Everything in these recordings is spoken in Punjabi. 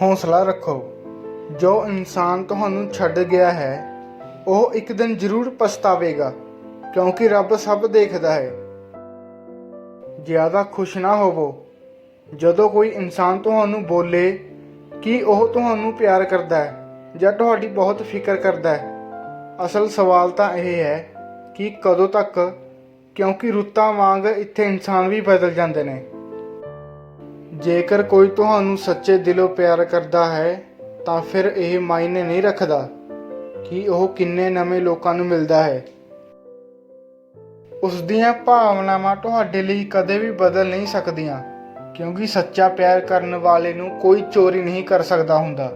ਹੌਸਲਾ ਰੱਖੋ। ਜੋ ਇਨਸਾਨ ਤੁਹਾਨੂੰ ਛੱਡ ਗਿਆ ਹੈ, ਉਹ ਇੱਕ ਦਿਨ ਜ਼ਰੂਰ ਪਛਤਾਵੇਗਾ, ਕਿਉਂਕਿ ਰੱਬ ਸਭ ਦੇਖਦਾ ਹੈ। ਜ਼ਿਆਦਾ ਖੁਸ਼ ਨਾ ਹੋਵੋ। ਜਦੋਂ ਕੋਈ ਇਨਸਾਨ ਤੁਹਾਨੂੰ ਬੋਲੇ ਕਿ ਉਹ ਤੁਹਾਨੂੰ ਪਿਆਰ ਕਰਦਾ ਹੈ ਜਾਂ ਤੁਹਾਡੀ ਬਹੁਤ ਫਿਕਰ ਕਰਦਾ ਹੈ, ਅਸਲ ਸਵਾਲ ਤਾਂ ਇਹ ਹੈ ਕਿ ਕਦੋਂ ਤੱਕ, ਕਿਉਂਕਿ ਰੁੱਤਾਂ ਵਾਂਗ ਇੱਥੇ ਇਨਸਾਨ ਵੀ ਬਦਲ ਜਾਂਦੇ ਨੇ। ਜੇਕਰ ਕੋਈ ਤੁਹਾਨੂੰ ਸੱਚੇ ਦਿਲੋਂ ਪਿਆਰ ਕਰਦਾ ਹੈ, ਤਾਂ ਫਿਰ ਇਹ ਮਾਇਨੇ ਨਹੀਂ ਰੱਖਦਾ ਕਿ ਉਹ ਕਿੰਨੇ ਨਵੇਂ ਲੋਕਾਂ ਨੂੰ ਮਿਲਦਾ ਹੈ। ਉਸ ਦੀਆਂ ਭਾਵਨਾਵਾਂ ਤੁਹਾਡੇ ਲਈ ਕਦੇ ਵੀ ਬਦਲ ਨਹੀਂ ਸਕਦੀਆਂ, ਕਿਉਂਕਿ ਸੱਚਾ ਪਿਆਰ ਕਰਨ ਵਾਲੇ ਨੂੰ ਕੋਈ ਚੋਰੀ ਨਹੀਂ ਕਰ ਸਕਦਾ ਹੁੰਦਾ।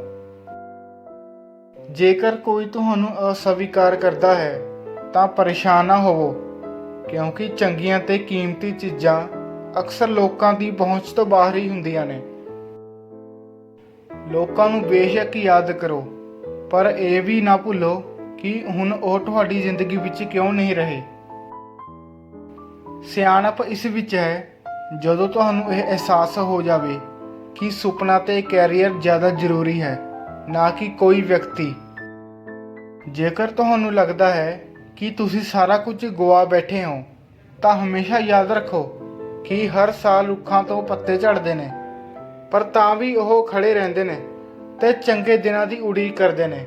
ਜੇਕਰ ਕੋਈ ਤੁਹਾਨੂੰ ਅਸਵੀਕਾਰ ਕਰਦਾ ਹੈ, ਤਾਂ ਪਰੇਸ਼ਾਨ ਨਾ ਹੋਵੋ, ਕਿਉਂਕਿ ਚੰਗੀਆਂ ਤੇ ਕੀਮਤੀ ਚੀਜ਼ਾਂ ਅਕਸਰ ਲੋਕਾਂ ਦੀ ਪਹੁੰਚ ਤੋਂ ਬਾਹਰ ਹੀ ਹੁੰਦੀਆਂ ਨੇ। ਲੋਕਾਂ ਨੂੰ ਬੇਸ਼ੱਕ ਯਾਦ ਕਰੋ, ਪਰ ਇਹ ਵੀ ਨਾ ਭੁੱਲੋ ਕਿ ਹੁਣ ਉਹ ਤੁਹਾਡੀ ਜ਼ਿੰਦਗੀ ਵਿੱਚ ਕਿਉਂ ਨਹੀਂ ਰਹੇ। ਸਿਆਣਪ ਇਸ ਵਿੱਚ ਹੈ, ਜਦੋਂ ਤੁਹਾਨੂੰ ਇਹ ਅਹਿਸਾਸ ਹੋ ਜਾਵੇ ਕਿ ਸੁਪਨਾ ਤੇ ਕੈਰੀਅਰ ਜ਼ਿਆਦਾ ਜ਼ਰੂਰੀ ਹੈ, ਨਾ ਕਿ ਕੋਈ ਵਿਅਕਤੀ। ਜੇਕਰ ਤੁਹਾਨੂੰ ਲੱਗਦਾ ਹੈ ਕਿ ਤੁਸੀਂ ਸਾਰਾ ਕੁਝ ਗਵਾ ਬੈਠੇ ਹੋ, ਤਾਂ ਹਮੇਸ਼ਾ ਯਾਦ ਰੱਖੋ ਕਿ ਹਰ ਸਾਲ ਰੁੱਖਾਂ ਤੋਂ ਪੱਤੇ ਝੜਦੇ ਨੇ, ਪਰ ਤਾਂ ਵੀ ਉਹ ਖੜੇ ਰਹਿੰਦੇ ਨੇ ਤੇ ਚੰਗੇ ਦਿਨਾਂ ਦੀ ਉਡੀਕ ਕਰਦੇ ਨੇ।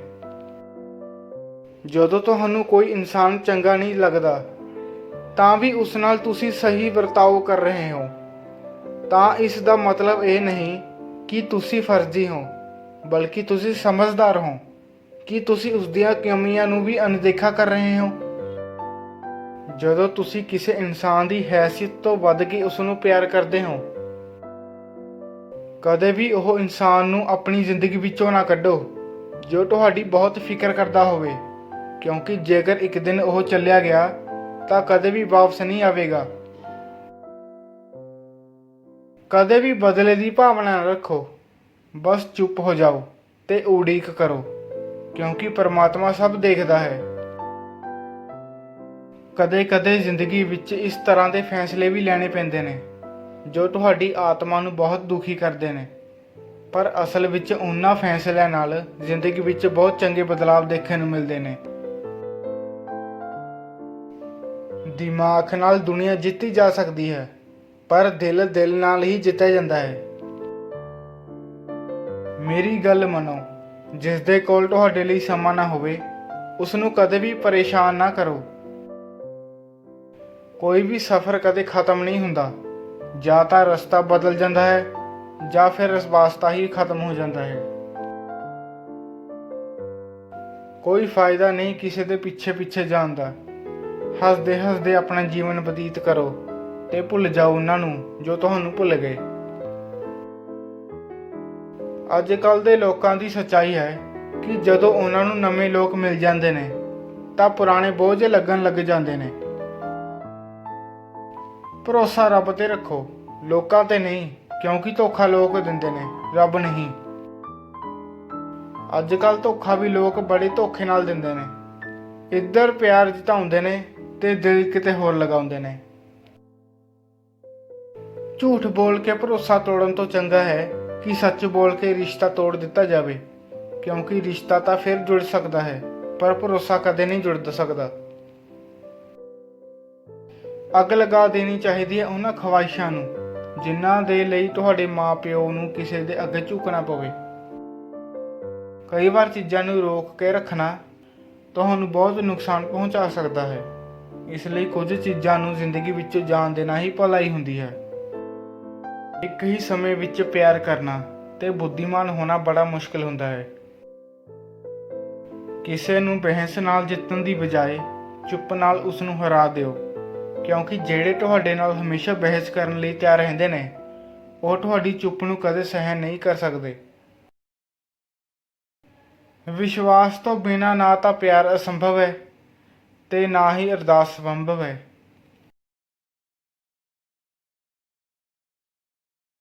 ਜਦੋਂ ਤੁਹਾਨੂੰ ਕੋਈ ਇਨਸਾਨ ਚੰਗਾ ਨਹੀਂ ਲੱਗਦਾ, ਤਾਂ ਵੀ ਉਸ ਨਾਲ ਤੁਸੀਂ ਸਹੀ ਵਰਤਾਓ ਕਰ ਰਹੇ ਹੋ। ਤਾਂ ਇਸ ਦਾ ਮਤਲਬ ਇਹ ਨਹੀਂ ਕਿ ਤੁਸੀਂ ਫਰਜ਼ੀ ਹੋ, ਬਲਕਿ ਤੁਸੀਂ ਸਮਝਦਾਰ ਹੋ ਕਿ ਤੁਸੀਂ ਉਸ ਦੀਆਂ ਕਮੀਆਂ ਨੂੰ ਵੀ ਅਣਦੇਖਾ ਕਰ ਰਹੇ ਹੋ। ਜਦੋਂ ਤੁਸੀਂ ਕਿਸੇ ਇਨਸਾਨ ਦੀ ਹੈਸੀਅਤ ਤੋਂ ਵੱਧ ਕੇ ਉਸ ਨੂੰ ਪਿਆਰ ਕਰਦੇ ਹੋ, ਕਦੇ ਵੀ ਉਹ ਇਨਸਾਨ ਨੂੰ ਆਪਣੀ ਜ਼ਿੰਦਗੀ ਵਿੱਚੋਂ ਨਾ ਕੱਢੋ, ਜੋ ਤੁਹਾਡੀ ਬਹੁਤ ਫਿਕਰ ਕਰਦਾ ਹੋਵੇ। ਕਿਉਂਕਿ ਜੇਕਰ ਇੱਕ ਦਿਨ ਉਹ ਚੱਲਿਆ ਗਿਆ, ਤਾਂ ਕਦੇ ਵੀ ਵਾਪਸ ਨਹੀਂ ਆਵੇਗਾ। ਕਦੇ ਵੀ ਬਦਲੇ ਦੀ ਭਾਵਨਾ ਨਾ ਰੱਖੋ। ਬਸ ਚੁੱਪ ਹੋ ਜਾਓ ਤੇ ਉਡੀਕ ਕਰੋ, ਕਿਉਂਕਿ ਪਰਮਾਤਮਾ ਸਭ ਦੇਖਦਾ ਹੈ। ਕਦੇ-ਕਦੇ ਜ਼ਿੰਦਗੀ ਵਿੱਚ ਇਸ ਤਰ੍ਹਾਂ ਦੇ ਫੈਸਲੇ ਵੀ ਲੈਣੇ ਪੈਂਦੇ ਨੇ, ਜੋ ਤੁਹਾਡੀ ਆਤਮਾ ਨੂੰ ਬਹੁਤ ਦੁਖੀ ਕਰਦੇ ਨੇ। ਪਰ ਅਸਲ ਵਿੱਚ ਉਹਨਾਂ ਫੈਸਲਿਆਂ ਨਾਲ ਜ਼ਿੰਦਗੀ ਵਿੱਚ ਬਹੁਤ ਚੰਗੇ ਬਦਲਾਅ ਦੇਖਣ ਨੂੰ ਮਿਲਦੇ ਨੇ। ਦਿਮਾਗ ਨਾਲ ਦੁਨੀਆ ਜਿੱਤੀ ਜਾ ਸਕਦੀ ਹੈ, ਪਰ ਦਿਲ ਦਿਲ ਨਾਲ ਹੀ ਜਿੱਤਿਆ ਜਾਂਦਾ ਹੈ। ਮੇਰੀ ਗੱਲ ਮੰਨੋ ਜਿਸ ਦੇ ਕੋਲ ਤੁਹਾਡੇ ਲਈ ਸਮਾਂ ਨਾ ਹੋਵੇ ਉਸ ਨੂੰ ਕਦੇ ਵੀ ਪਰੇਸ਼ਾਨ ਨਾ ਕਰੋ। ਕੋਈ ਵੀ ਸਫ਼ਰ ਕਦੇ ਖਤਮ ਨਹੀਂ ਹੁੰਦਾ। ਜਾਂ ਤਾਂ ਰਸਤਾ ਬਦਲ ਜਾਂਦਾ ਹੈ, ਜਾਂ ਫਿਰ ਰਸਤਾ ਹੀ ਖਤਮ ਹੋ ਜਾਂਦਾ ਹੈ। ਕੋਈ ਫਾਇਦਾ ਨਹੀਂ ਕਿਸੇ ਦੇ ਪਿੱਛੇ ਪਿੱਛੇ ਜਾਣ ਦਾ। ਹੱਸਦੇ ਹੱਸਦੇ ਆਪਣਾ ਜੀਵਨ ਬਤੀਤ ਕਰੋ ਤੇ ਭੁੱਲ ਜਾਓ ਉਹਨਾਂ ਨੂੰ ਜੋ ਤੁਹਾਨੂੰ ਭੁੱਲ ਗਏ। ਅੱਜ ਕੱਲ ਦੇ ਲੋਕਾਂ ਦੀ ਸੱਚਾਈ ਹੈ ਕਿ ਜਦੋਂ ਉਹਨਾਂ ਨੂੰ ਨਵੇਂ ਲੋਕ ਮਿਲ ਜਾਂਦੇ ਨੇ, ਤਾਂ ਪੁਰਾਣੇ ਬੋਝ ਲੱਗਣ ਲੱਗ ਜਾਂਦੇ ਨੇ। ਭਰੋਸਾ ਰੱਬ ਤੇ ਰੱਖੋ। ਲੋਕਾਂ ਤੇ ਨਹੀਂ, ਕਿਉਂਕਿ ਧੋਖਾ ਲੋਕ ਦਿੰਦੇ ਨੇ, ਰੱਬ ਨਹੀਂ। ਅੱਜ ਕੱਲ ਧੋਖਾ ਵੀ ਲੋਕ ਬੜੇ ਧੋਖੇ ਨਾਲ ਦਿੰਦੇ ਨੇ। ਇੱਧਰ ਪਿਆਰ ਜਿਤਾਉਂਦੇ ਨੇ ਤੇ ਦਿਲ ਕਿਤੇ ਹੋਰ ਲਗਾਉਂਦੇ ਨੇ। ਝੂਠ ਬੋਲ ਕੇ ਭਰੋਸਾ ਤੋੜਨ ਤੋਂ ਚੰਗਾ ਹੈ ਕਿ ਸੱਚ ਬੋਲ ਕੇ ਰਿਸ਼ਤਾ ਤੋੜ ਦਿੱਤਾ ਜਾਵੇ। ਕਿਉਂਕਿ ਰਿਸ਼ਤਾ ਤਾਂ ਫਿਰ ਜੁੜ ਸਕਦਾ ਹੈ, ਪਰ ਭਰੋਸਾ ਕਦੇ ਨਹੀਂ ਜੁੜ ਸਕਦਾ। ਅੱਗ ਲਗਾ ਦੇਣੀ ਚਾਹੀਦੀ ਹੈ ਉਹਨਾਂ ਖਵਾਇਸ਼ਾਂ ਨੂੰ, ਜਿਨ੍ਹਾਂ ਦੇ ਲਈ ਤੁਹਾਡੇ ਮਾਪਿਓ ਨੂੰ ਕਿਸੇ ਦੇ ਅੱਗੇ ਝੁਕਣਾ ਪਵੇ। ਕਈ ਵਾਰ ਚੀਜ਼ਾਂ ਨੂੰ ਰੋਕ ਕੇ ਰੱਖਣਾ ਤੁਹਾਨੂੰ ਬਹੁਤ ਨੁਕਸਾਨ ਪਹੁੰਚਾ ਸਕਦਾ ਹੈ। ਇਸ ਲਈ ਕੁਝ ਚੀਜ਼ਾਂ ਨੂੰ ਜ਼ਿੰਦਗੀ ਵਿੱਚ ਜਾਣ ਦੇਣਾ ਹੀ ਭਲਾਈ ਹੁੰਦੀ ਹੈ। ਇੱਕ ਹੀ ਸਮੇਂ ਵਿੱਚ ਪਿਆਰ ਕਰਨਾ ਤੇ ਬੁੱਧੀਮਾਨ ਹੋਣਾ ਬੜਾ ਮੁਸ਼ਕਲ ਹੁੰਦਾ ਹੈ। ਕਿਸੇ ਨੂੰ ਬਹਿਸ ਨਾਲ ਜਿੱਤਣ ਦੀ ਬਜਾਏ ਚੁੱਪ ਨਾਲ ਉਸ ਨੂੰ ਹਰਾ ਦਿਓ। ਕਿਉਂਕਿ ਜਿਹੜੇ ਤੁਹਾਡੇ ਨਾਲ ਹਮੇਸ਼ਾ ਬਹਿਸ ਕਰਨ ਲਈ ਤਿਆਰ ਰਹਿੰਦੇ ਨੇ, ਉਹ ਤੁਹਾਡੀ ਚੁੱਪ ਨੂੰ ਕਦੇ ਸਹਿਣ ਨਹੀਂ ਕਰ ਸਕਦੇ। ਵਿਸ਼ਵਾਸ ਤੋਂ ਬਿਨਾਂ ਨਾ ਤਾਂ ਪਿਆਰ ਅਸੰਭਵ ਹੈ ਤੇ ਨਾ ਹੀ ਅਰਦਾਸ ਸੰਭਵ ਹੈ।